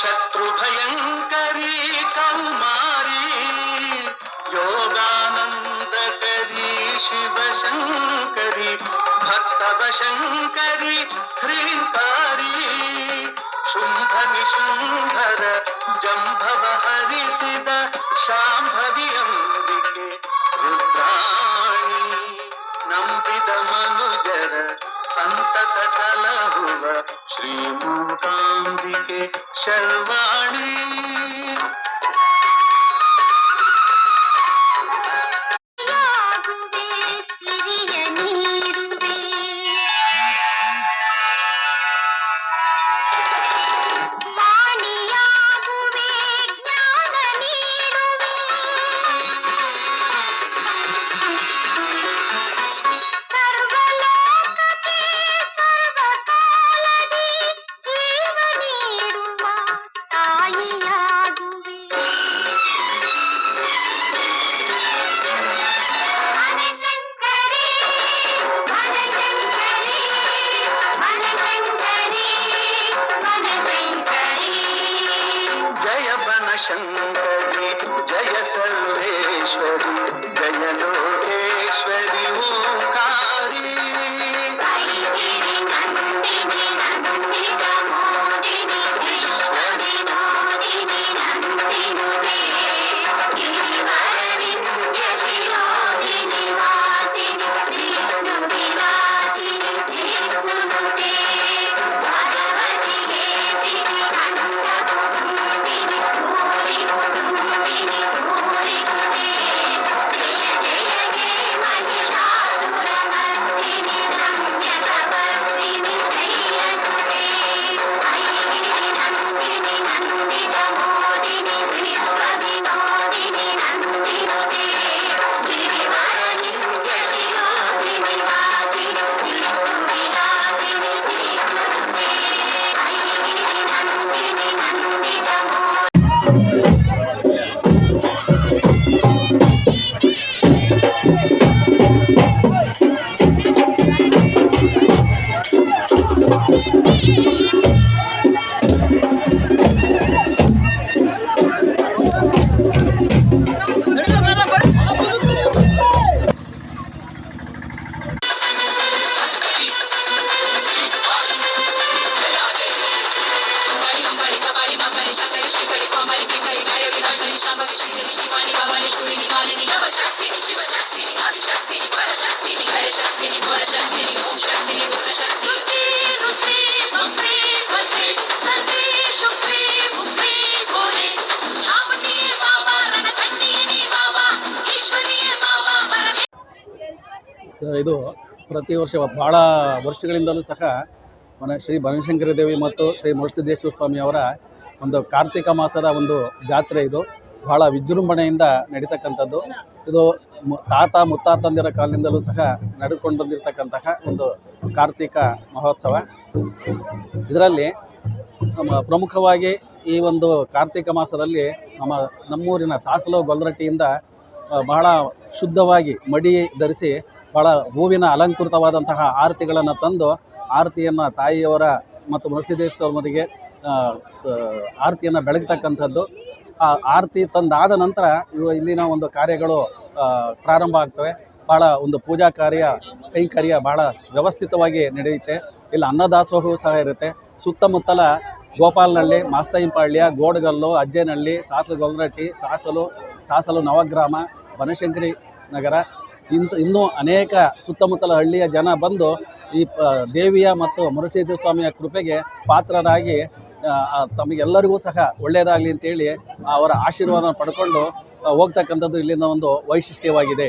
शत्रु भयंकरी कौमारी योगानंदकरी शिव शंकरी भक्त शंकरी हृंकारी शुंभ निशुंभर जंभव हरिसिद शांभवी अंबिके रुद्राणी नंबित मनुजर संतत सल ಶ್ರೀ ಮೂಕಾಂಬಿಕೆ शङ्करि जय सर्वेश्वरि जय ಇದು ಪ್ರತಿ ವರ್ಷ ಭಾಳ ವರ್ಷಗಳಿಂದಲೂ ಸಹ ಮನ ಶ್ರೀ ಬನಶಂಕರಿ ದೇವಿ ಮತ್ತು ಶ್ರೀ ಮುರುಸಿದ್ದೇಶ್ವರ ಸ್ವಾಮಿ ಅವರ ಒಂದು ಕಾರ್ತಿಕ ಮಾಸದ ಒಂದು ಜಾತ್ರೆ ಇದು. ಬಹಳ ವಿಜೃಂಭಣೆಯಿಂದ ನಡೀತಕ್ಕಂಥದ್ದು. ಇದು ತಾತ ಮುತ್ತಾತಂದಿರ ಕಾಲದಿಂದಲೂ ಸಹ ನಡೆದುಕೊಂಡು ಬಂದಿರತಕ್ಕಂತಹ ಒಂದು ಕಾರ್ತಿಕ ಮಹೋತ್ಸವ. ಇದರಲ್ಲಿ ನಮ್ಮ ಪ್ರಮುಖವಾಗಿ ಈ ಒಂದು ಕಾರ್ತಿಕ ಮಾಸದಲ್ಲಿ ನಮ್ಮ ನಮ್ಮೂರಿನ ಸಾಸಲು ಗೊಲ್ರಟ್ಟಿಯಿಂದ ಬಹಳ ಶುದ್ಧವಾಗಿ ಮಡಿ ಧರಿಸಿ ಬಹಳ ಹೂವಿನ ಅಲಂಕೃತವಾದಂತಹ ಆರತಿಗಳನ್ನು ತಂದು ಆರತಿಯನ್ನು ತಾಯಿಯವರ ಮತ್ತು ಮುರುಸಿದ್ದೇಶ್ವರರಿಗೆ ಆರತಿಯನ್ನು ಬೆಳಗ್ತಕ್ಕಂಥದ್ದು. ಆ ಆರತಿ ತಂದಾದ ನಂತರ ಇವು ಇಲ್ಲಿನ ಒಂದು ಕಾರ್ಯಗಳು ಪ್ರಾರಂಭ ಆಗ್ತವೆ. ಭಾಳ ಒಂದು ಪೂಜಾ ಕಾರ್ಯ, ಕೈಂಕರ್ಯ ಭಾಳ ವ್ಯವಸ್ಥಿತವಾಗಿ ನಡೆಯುತ್ತೆ. ಇಲ್ಲಿ, ಅನ್ನದಾಸೋಹವು ಸಹ ಇರುತ್ತೆ. ಸುತ್ತಮುತ್ತಲ ಗೋಪಾಲನಹಳ್ಳಿ ಮಾಸ್ತೈಂಪಾಳ್ಯ ಗೋಡಗಲ್ಲು, ಅಜ್ಜೇನಹಳ್ಳಿ, ಸಾಸಲು ಗೊಲ್ರಟ್ಟಿ ಸಾಸಲು ಸಾಸಲು ನವಗ್ರಾಮ, ಬನಶಂಕರಿ ನಗರ ಇಂಥ ಇನ್ನೂ ಅನೇಕ ಸುತ್ತಮುತ್ತಲ ಹಳ್ಳಿಯ ಜನ ಬಂದು ಈ ದೇವಿಯ ಮತ್ತು ಮುರುಸೇದ್ರ ಸ್ವಾಮಿಯ ಕೃಪೆಗೆ ಪಾತ್ರರಾಗಿ ತಮಗೆಲ್ಲರಿಗೂ ಸಹ ಒಳ್ಳೆಯದಾಗಲಿ ಅಂತೇಳಿ ಅವರ ಆಶೀರ್ವಾದ ಪಡ್ಕೊಂಡು ಹೋಗ್ತಕ್ಕಂಥದ್ದು ಇಲ್ಲಿನ ಒಂದು ವೈಶಿಷ್ಟ್ಯವಾಗಿದೆ.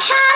शाम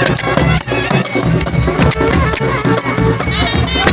Thank you.